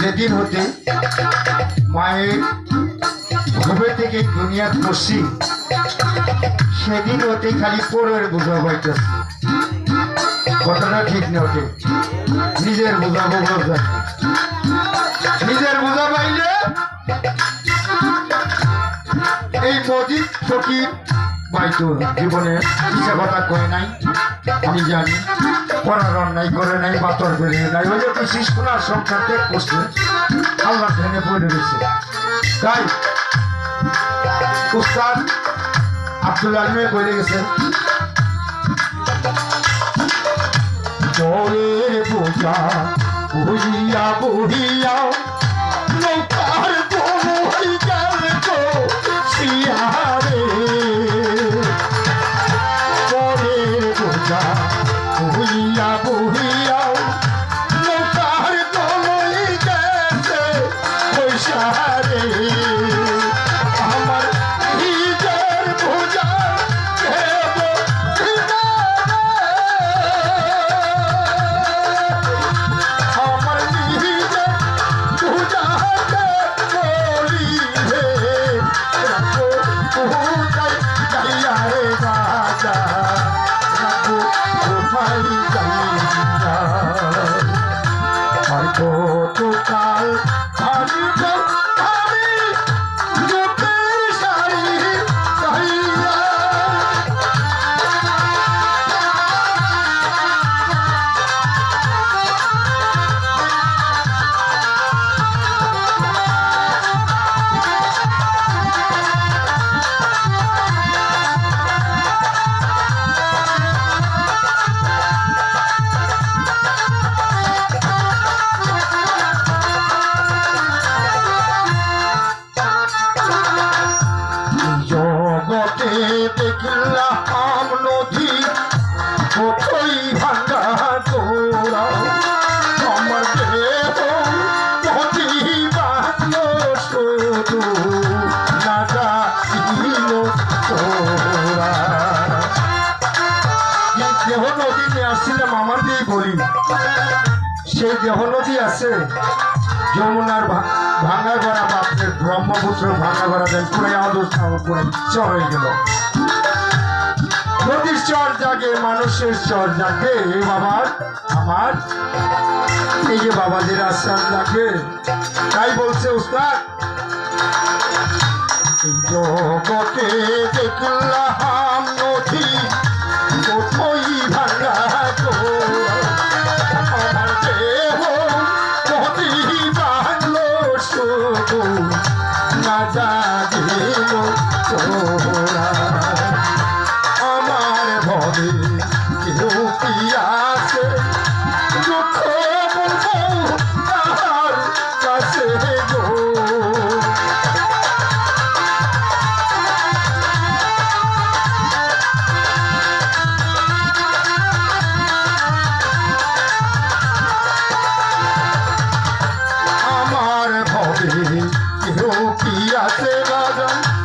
যেদিন হতে মায়ের ঘুমে থেকে দুনিয়া করছি সেদিন হতে খালি পরের বোঝা পাইতেছে। কথাটা ঠিক না ওঠে। নিজের বোঝা বোঝা যায়। নিজের বোঝা পাইলে এই মজিদ ফকির বাইতো জীবনে কথা কয় নাই, আমি জানি। পড়ার অন্যায় করে নাই, বাতর বেরিয়ে নাই। ওই যে বিশেষ শোনার সংখ্যা ত্যাগ করছে, আল্লাহ ধ্যানে পড়ে রয়েছে। তাই উস্তাদ আব্দুল আলমে বলে গেছেন পরের বোঝা বহিয়া নৌকার কতকাল থাকব বলি সেই দেহ নদী আছে। যমুনার ভাঙা গড়া বাপের ব্রহ্মপুত্র ভাঙা গড়া দেন পুরে চর হয়ে গেল। নদীর চর জাগে, মানুষের চর জাগে। এই বাবার আমার, এই যে বাবাদের আশ্বাস জাগে। তাই বলছে উস্তাদ জগতে দেখলাম ঢুকিয়াছে রাজন